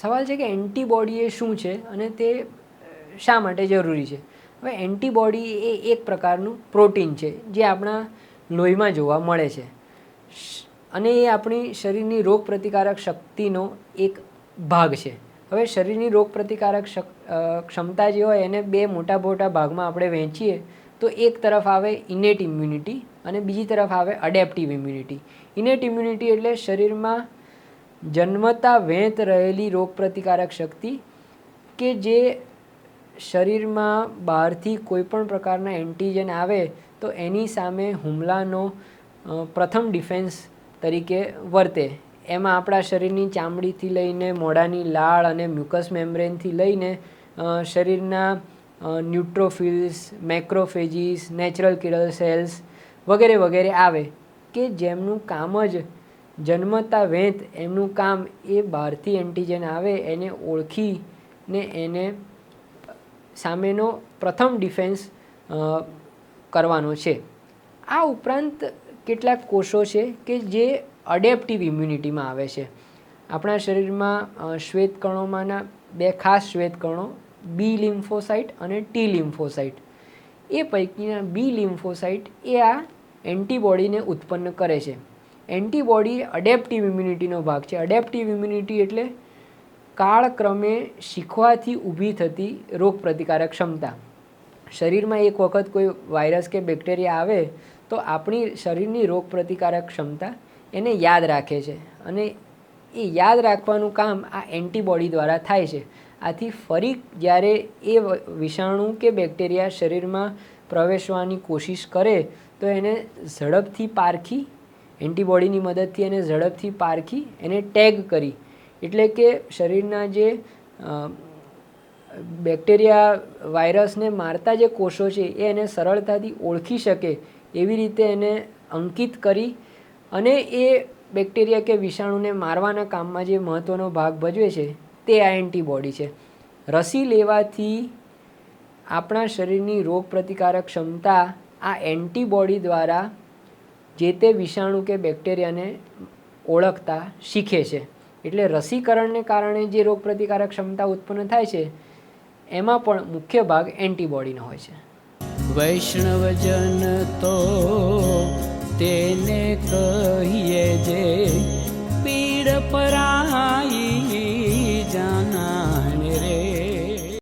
સવાલ છે કે એન્ટીબોડી એ શું છે અને તે શા માટે જરૂરી છે? હવે એન્ટીબોડી એ એક પ્રકારનું પ્રોટીન છે જે આપણા લોહીમાં જોવા મળે છે. અને એ આપણી શરીરની રોગ પ્રતિકારક શક્તિનો એક ભાગ છે. હવે શરીરની રોગ પ્રતિકારક ક્ષમતા જે હોય એને બે મોટા મોટા ભાગમાં આપણે વહેંચીએ, તો એક તરફ આવે ઇનેટ ઇમ્યુનિટી અને બીજી તરફ આવે અડેપ્ટિવ ઇમ્યુનિટી ઇનેટ ઇમ્યુનિટી એટલે શરીરમાં જન્મતા વહેંત રહેલી રોગ પ્રતિકારક શક્તિ કે જે શરીરમાં બહારથી કોઈપણ પ્રકારના એન્ટીજન આવે તો એની સામે હુમલાનો પ્રથમ ડિફેન્સ તરીકે વર્તે. એમાં આપણા શરીરની ચામડીથી લઈને મોઢાની લાળ અને મ્યુકસ મેમ્બ્રેનથી લઈને શરીરના ન્યુટ્રોફિલ્સ મેક્રોફેજીસ નેચરલ કિરલ સેલ્સ વગેરે વગેરે આવે કે જેમનું કામ જ જન્મતા વેંત એમનું કામ એ બહારથી એન્ટીજન આવે એને ઓળખીને એને સામેનો પ્રથમ ડિફેન્સ કરવાનો છે. આ ઉપરાંત કેટલાક કોષો છે કે જે અડેપ્ટિવ ઇમ્યુનિટીમાં આવે છે. આપણા શરીરમાં શ્વેતકણોમાંના બે ખાસ શ્વેતકણો બી લિમ્ફોસાઇટ અને ટી લિમ્ફોસાઇટ એ પૈકીના બી લિમ્ફોસાઇટ એ આ એન્ટીબોડીને ઉત્પન્ન કરે છે. એન્ટીબોડી અડેપ્ટિવ ઇમ્યુનિટીનો ભાગ છે. અડેપ્ટિવ ઇમ્યુનિટી એટલે કાળક્રમે શીખવાથી ઊભી થતી રોગ પ્રતિકારક ક્ષમતા. શરીરમાં એક વખત કોઈ વાયરસ કે બેક્ટેરિયા આવે તો આપણી શરીરની રોગ પ્રતિકારક ક્ષમતા એને યાદ રાખે છે અને એ યાદ રાખવાનું કામ આ એન્ટીબોડી દ્વારા થાય છે. આથી ફરી જ્યારે એ વિષાણુ કે બેક્ટેરિયા શરીરમાં પ્રવેશવાની કોશિશ કરે તો એને ઝડપથી પારખી એન્ટીબોડીની મદદથી એને ઝડપથી પારખી એને ટેગ કરી. એટલે કે શરીરના જે બેક્ટેરિયા વાયરસને મારતા જે કોષો છે એ એને સરળતાથી ઓળખી શકે એવી રીતે એને અંકિત કરી અને એ બેક્ટેરિયા કે વિષાણુને મારવાના કામમાં જે મહત્ત્વનો ભાગ ભજવે છે તે આ એન્ટીબોડી છે. રસી લેવાથી આપણા શરીરની રોગ પ્રતિકારક ક્ષમતા આ એન્ટીબોડી દ્વારા જે તે વિષાણુ કે બેક્ટેરિયાને ઓળખતા શીખે છે. એટલે રસીકરણને કારણે જે રોગપ્રતિકારક ક્ષમતા ઉત્પન્ન થાય છે, એમાં પણ મુખ્ય ભાગ એન્ટીબોડીનો હોય છે. વૈષ્ણવજન તો તેને કહીએ જે પીડ પરાઈ